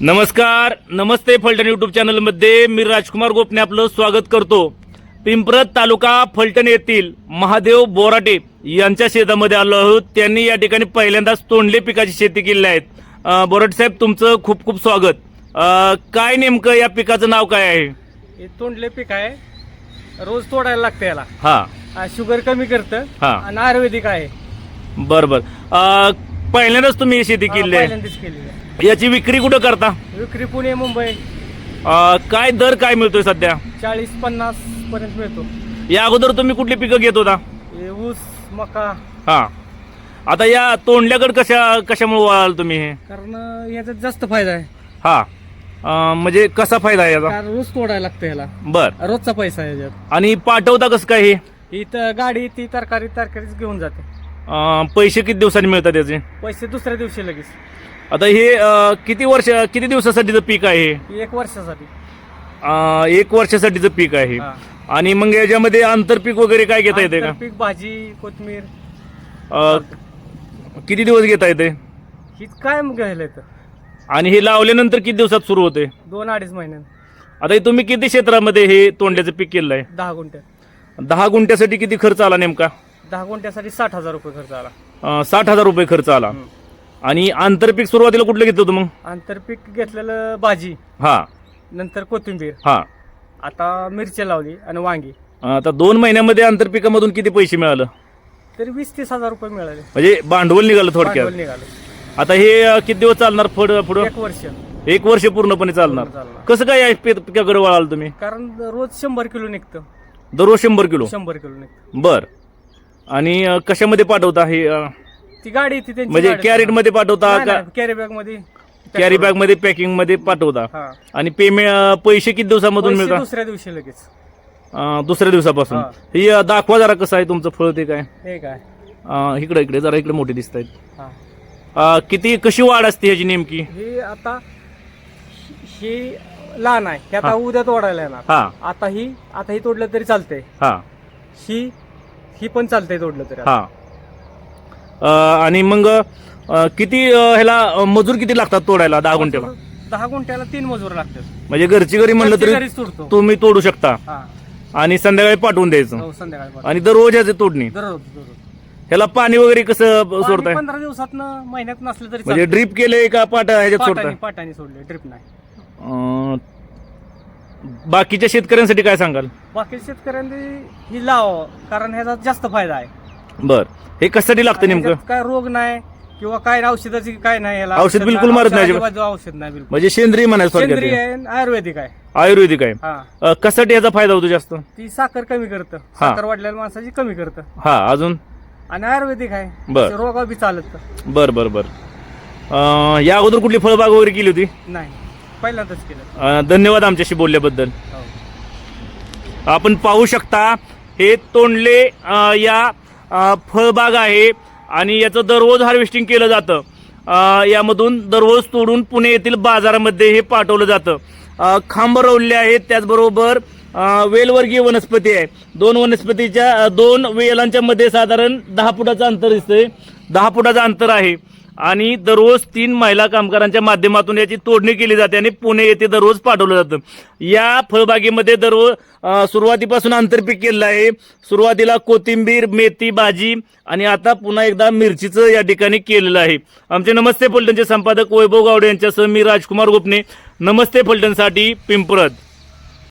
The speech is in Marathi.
नमस्कार नमस्ते फलटण युट्यूब चॅनलमध्ये मी राजकुमार गोपने आपलं स्वागत करतो. पिंपरत तालुका फलटण येथील महादेव बोराटे यांच्या शेतामध्ये आलो आहोत. त्यांनी या ठिकाणी पहिल्यांदाच तोंडले पिकाची शेती केली आहेत. बोराटे साहेब तुमचं खूप खूप स्वागत. अं, काय नेमकं या पिकाचं नाव काय आहे? हे तोंडले पीक आहे. रोज तोडायला लागतं याला. हा. आ, शुगर कमी करतं. हा. आणि आयुर्वेदिक आहे. बर बर. अं, पहिल्यांदाच तुम्ही ही शेती हा, केली आहे. पहिल्यांदाच केलेली आहे. याची विक्री कुठं करता? विक्री पुणे मुंबई. अं, काय दर काय मिळतोय सध्या? चाळीस पन्नास पर्यंत मिळतो. या अगोदर तुम्ही कुठली पिकं घेत होता? हे ऊस मका. हा. आता या तोंडल्याकडे कशा कशामुळे वळाल तुम्ही हे? कारण याचा जास्त फायदा आहे. हा. अं, म्हणजे कसा फायदा आहे याचा? कारण रोज तोडायला लागतं याला. बर. रोजचा पैसा आहे याच्यात. आणि पाठवता कसं काय हे? इथं गाडी ती तरकारी तरकारीच घेऊन जाते. अं, पैसे किती दिवसांनी मिळतात त्याचे पैसे दुसऱ्या दिवशी लगेच. आता हे अं, किती वर्ष किती दिवसासाठीचं पीक आहे एक वर्षासाठी. अं, एक वर्षासाठीचं पीक आहे हा. आणि मग याच्यामध्ये आंतरपीक वगैरे काय घेता येते का? पीक भाजी कोथमीर. अं, किती दिवस घेता येते? ही काय मग घ्यायला येतं? आणि हे लावल्यानंतर किती दिवसात सुरू होते? दोन अडीच महिन्यात आता हे तुम्ही किती क्षेत्रामध्ये हे तोंड्याचं पीक केलं आहे? दहा गुंठ्यात दहा गुंठ्यासाठी किती खर्च आला नेमका? दहा गुंठ्यासाठी साठ हजार रुपये खर्च आला. अं, साठ हजार रुपये खर्च आला. हम्म. आणि आंतरपीक सुरुवातीला कुठलं घेतलं होतं मग? आंतरपीक घेतलेलं भाजी हा. नंतर कोथिंबीर. हा. आता मिरची लावली आणि वांगी. आता दोन महिन्यामध्ये आंतरपिकामधून किती पैसे मिळालं? तरी वीस तीस हजार रुपये मिळाले. म्हणजे भांडवल निघालं थोडक्यात. निघालं. आता हे अं, किती दिवस चालणार पुढं पुढं एक वर्ष. एक वर्ष पूर्णपणे चालणार. चालणार. कसं काय या पी- पिकाकडे वळाल तुम्ही? कारण रोज शंभर किलो निघतं. दररोज शंभर किलो? शंभर किलो निघतं. बर. आणि अं, कशामध्ये पाठवता हे अं, ती गाडी येते त्यांची म्हणजे गाडी. कॅरेटमध्ये पाठवता नाही, का? नाही, कॅरी बॅगमध्ये कॅरी बॅगमध्ये पॅकिंगमध्ये पाठवता? हा. आणि पेमेंट पैसे किती दिवसामधून पैसे मिळतात? दुसऱ्या दिवशी लगेच. अं, दुसऱ्या दिवसापासून. हा. हे अं, दाखवा जरा कसं आहे तुमचं फळ ते काय. हे काय? अं, इकडे इकडे जरा इकडे मोठे दिसत आहेत हा किती कशी वाढ असते ह्याची नेमकी? हे आता ही लहान आहे. हे आता उद्या तोडायला येणार. हा. आता ही आता ही तोडलं तरी चालतंय. हा. ही ही पण चालतंय तोडलं तरी आता. हा. आणि मग किती ह्याला मजूर किती लागतात तोडायला? दहा गुंठ्याला? दहा गुंठ्याला तीन मजूर लागतात. म्हणजे घरची घरी म्हणलं तरी घरीच तोडतो तुम्ही तोडू शकता. हा. आणि संध्याकाळी पाठवून द्यायचं. हो संध्याकाळी आणि दररोज ह्याची तोडणी? दररोज दररोज. ह्याला पाणी वगैरे कसं सोडताय? पाणी पंधरा दिवसात महिन्यात नसलं तरी म्हणजे ड्रीप केले का पाट ह्याच्यात पाटाने सोडताय? पाटाने सोडले ड्रिप नाही. अं, बाकीच्या शेतकऱ्यांसाठी काय सांगाल? बाकी शेतकऱ्यांनी ही लाव कारण ह्याचा जास्त फायदा आहे. बर. हे कशासाठी लागतं आणि नेमकं? काय रोग नाही किंवा काय औषधाची काय नाही याला औषध बिलकुल मारत नाही अजिबात? अजिबात औषध नाही बिलकुल. म्हणजे सेंद्रिय म्हणायचं सेंद्रिय थोडक्यात आहे आणि आयुर्वेदिक आहे. आयुर्वेदिक आहे. हा. अं, कशासाठी याचा फायदा होतो जास्त? ती साखर कमी करतं. हा. साखर वाढलेल्या माणसाची कमी करतं. हा अजून? आणि आयुर्वेदिक आहे. बर. रोगा बी चालत. बर बर बर. अं, या अगोदर कुठली फळबाग वगैरे केली होती? नाही. पहिल्यांदाच केलं. अं, धन्यवाद आमच्याशी बोलल्याबद्दल. हो. आपण पाहू शकता हे तोंडले अं, या फळबाग आहे आणि याचं दररोज हार्वेस्टिंग केलं जातं. यामधून दररोज तोडून पुणे येथील बाजारामध्ये हे पाठवलं जातं. खांब रवले आहेत त्याचबरोबर वेलवर्गीय वनस्पती आहे. दोन वनस्पतीच्या दोन वेलांच्या मध्ये साधारण दहा फुटाचं अंतर दिसतंय. दहा फुटाचं अंतर आहे. आणि दररोज तीन महिला कामगारांच्या माध्यमातून याची तोडणी केली जाते आणि पुणे येथे दररोज पाठवलं जातं. या फळबागेमध्ये दररोज सुरुवातीपासून आंतरपीक केलेलं आहे. सुरुवातीला कोथिंबीर मेथी भाजी आणि आता पुन्हा एकदा मिरचीचं या ठिकाणी केलेलं आहे. आमचे नमस्ते फलटणचे संपादक वैभव गावडे यांच्यासह मी राजकुमार गोपने नमस्ते फलटणसाठी पिंपरद